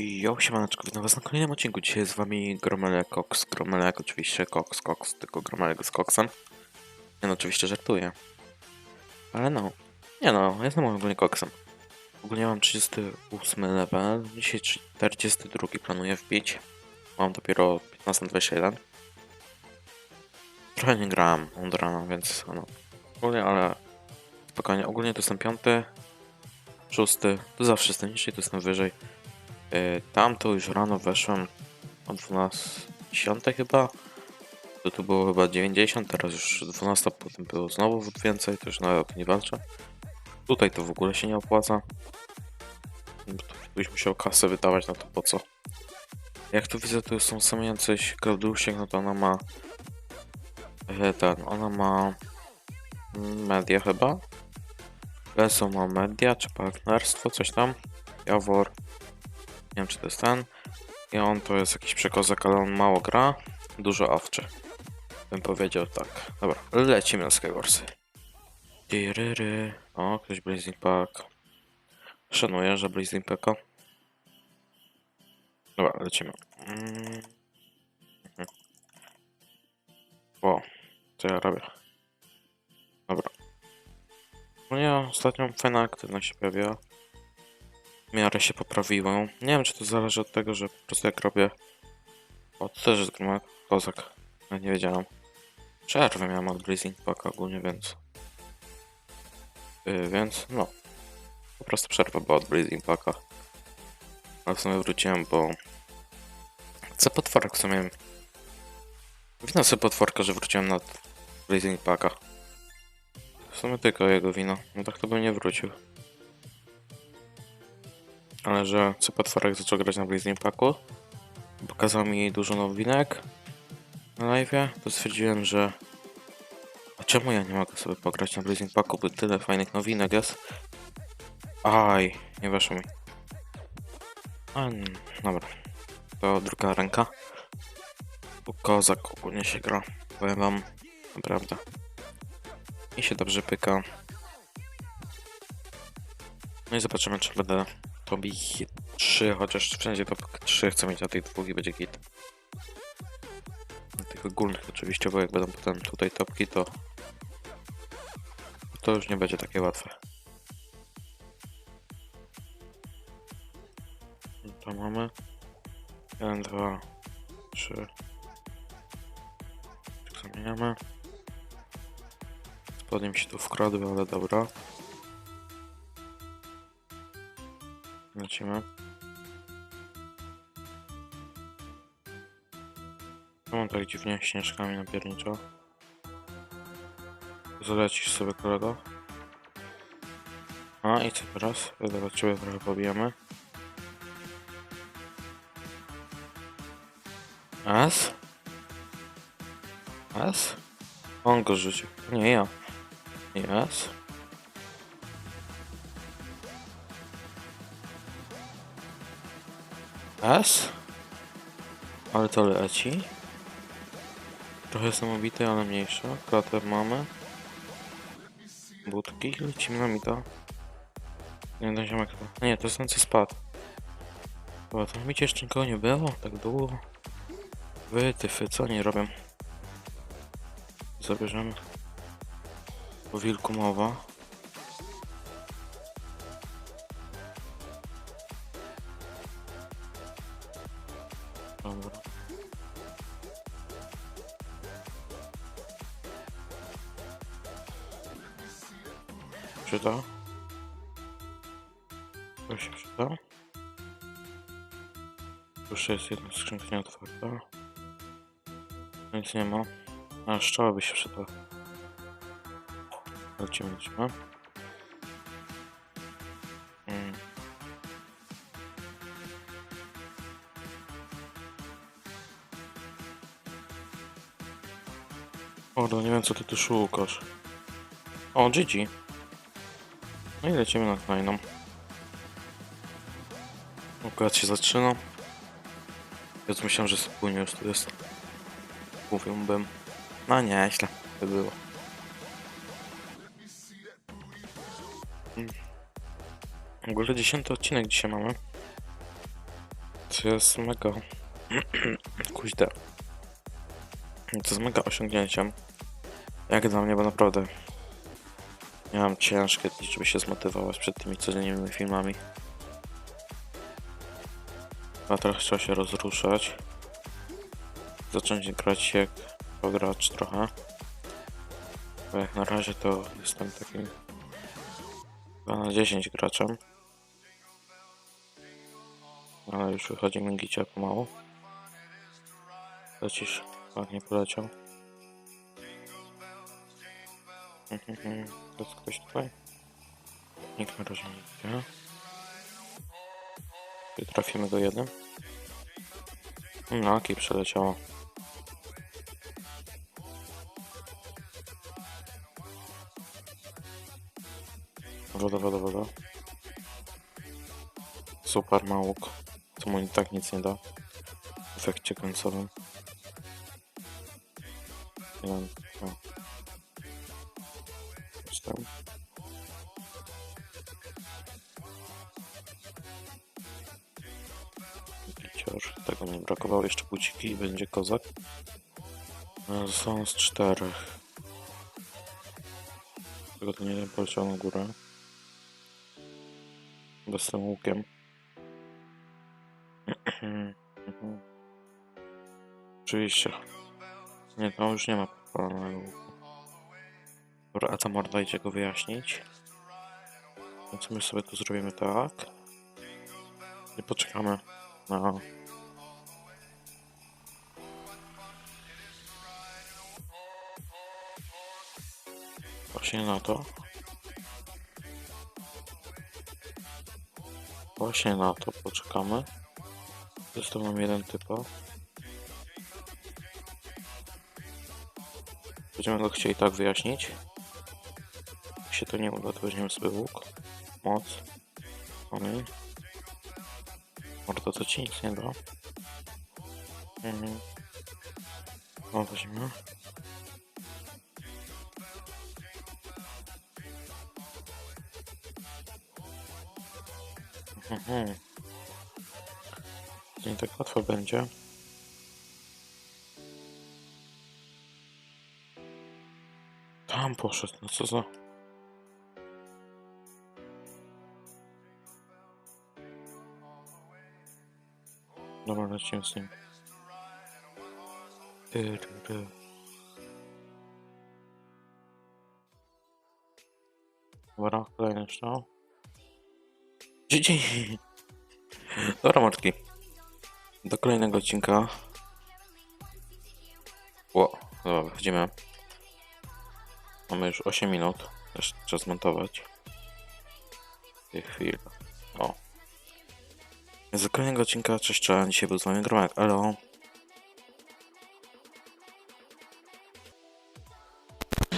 Jo, siemaneczko, witam was na kolejnym odcinku. Dzisiaj z wami Gromelek Cox. Gromelek oczywiście, Cox, Cox, tylko Gromelek z Coxem. Nie no, oczywiście żartuję. Ale no, nie no, jestem ogólnie Coxem. Ogólnie mam 38 level, dzisiaj 42 planuję wbić. Mam dopiero 15-21. Trochę nie grałem od rana, więc no, ogólnie, ale spokojnie. Ogólnie to jestem piąty, szósty, to zawsze jestem niżej, to jestem wyżej. Yy, Tam to już rano weszłem o 12 chyba. To tu było chyba 90, teraz już 12, potem było znowu więcej, to już nawet to nie walczę. Tutaj to w ogóle się nie opłaca. Byś musiał kasę wydawać na to po co. Jak tu widzę, tu są same jacyś Klaudusiek, no to ona ma... e, Ten, ona ma... Media chyba. Leso ma media, czy partnerstwo, coś tam. Jawor. Wiem czy to jest ten. I on to jest jakiś przekozak, ale on mało gra. Dużo awczy. Bym powiedział tak. Dobra, lecimy na Skywarsy. Tyryry. O, ktoś Blazing Pack. Szanuję, że Blazing Packa. Dobra, lecimy. Mm. O, co ja robię? Dobra. No nie, ostatnio fajna aktywność się pojawiła w miarę się poprawiło. Nie wiem, czy to zależy od tego, że po prostu jak robię... O, to też jest grumek, kozak. Ja nie wiedziałem. Przerwę miałem od Blazing Packa ogólnie, więc... Yy, więc, no. Po prostu przerwa była od Blazing Packa. Ale w sumie wróciłem, bo... Co potworek w sumie... Wina sobie potworka, że wróciłem na Blazing Packa. W sumie tylko jego wina. No tak to bym nie wrócił. Ale że co potworek zaczął grać na Blazing Packu, pokazał mi dużo nowinek na live, to stwierdziłem, że a czemu ja nie mogę sobie pograć na Blazing Packu, bo tyle fajnych nowinek jest. Aj, nie weszło mi. A, dobra, to druga ręka. Bo kozak ogólnie się gra, powiem wam, naprawdę. I się dobrze pyka. No i zobaczymy, czy będę top 3, chociaż wszędzie top 3 chcę mieć, a tych dwóch i będzie git. Na tych ogólnych oczywiście, bo jak będą potem tutaj topki, to to już nie będzie takie łatwe. To mamy 1, 2, 3 Zamieniamy. Spodnie mi się tu wkradły, ale dobra. Lecimy. Czemu tak dziwnie śnieżkami napierniczo? Zalecisz sobie kolego. A i co teraz? Dobra, ciebie trochę pobijemy. S? S? On go rzucił. Nie ja. Yes. S? Ale to leci. Trochę samobity, ale mniejsza. Klatę mamy. Budki, lecimy na mita. Nie, ten ziomek to... Nie, to jest ten co spadł. Chyba to micie jeszcze nikogo nie było, tak długo. Wy, tyfy, co oni robią? Zabierzemy. Po wilku mowa. Przyda? To się przyda? Jeszcze jest jedna skrzynka nieotwarta. Nic nie ma. A, szczała by się przydała. Lecimy, lecimy. Mm. No nie wiem co ty tu szukasz. O, GG. No i lecimy na kolejną. Akurat się zaczyna. Ja myślałem, że spłynie już tu jest. Mówiłbym. No nie, źle by było. W ogóle dziesiąty odcinek dzisiaj mamy. To jest mega... Kuźda. To jest mega osiągnięciem. Jak dla mnie, bo naprawdę... Miałem ciężkie żeby się zmotywować przed tymi codziennymi filmami. A teraz trzeba się rozruszać. Zacząć grać jak pogracz trochę. Bo jak na razie to jestem takim 2 na 10 graczem. Ale już wychodzi mi gicia pomału. Lecisz, ładnie poleciał. Mhm, To jest ktoś tutaj? Nikt na razie nie widzę. Czy trafimy go jednym? No, aki przeleciało. Woda, woda, woda. Super ma łuk, co mu i tak nic nie da w efekcie końcowym. Jeden, o. Wciąż tego mi brakowało, jeszcze buciki i będzie kozak. E, Są z czterech. To nie wiem, poleciał na górę. Bez tym łukiem. Oczywiście. Nie, to już nie ma. Dobra, a ta morda idzie go wyjaśnić. No co my sobie tu zrobimy tak? I poczekamy na... Właśnie na to. Właśnie na to poczekamy. Zresztą mam jeden typa. Będziemy go chcieli tak wyjaśnić. Jak się to nie uda, to weźmiemy sobie łuk. Moc. Omień. Mordo to ci nic nie da. Mhm. O, weźmiemy. Mhm. Nie tak łatwo będzie. Tam poszedł, no co za... Dobra, lecimy z nim. Dobra, kolejny strzał. Dzieci! Dobra, Martki. Do kolejnego odcinka. Ło, dobra, wchodzimy. Mamy już 8 minut. Jeszcze czas montować. Tej chwili. O. Do kolejnego odcinka. Cześć, cześć. Dzisiaj był z wami Gromek. Elo.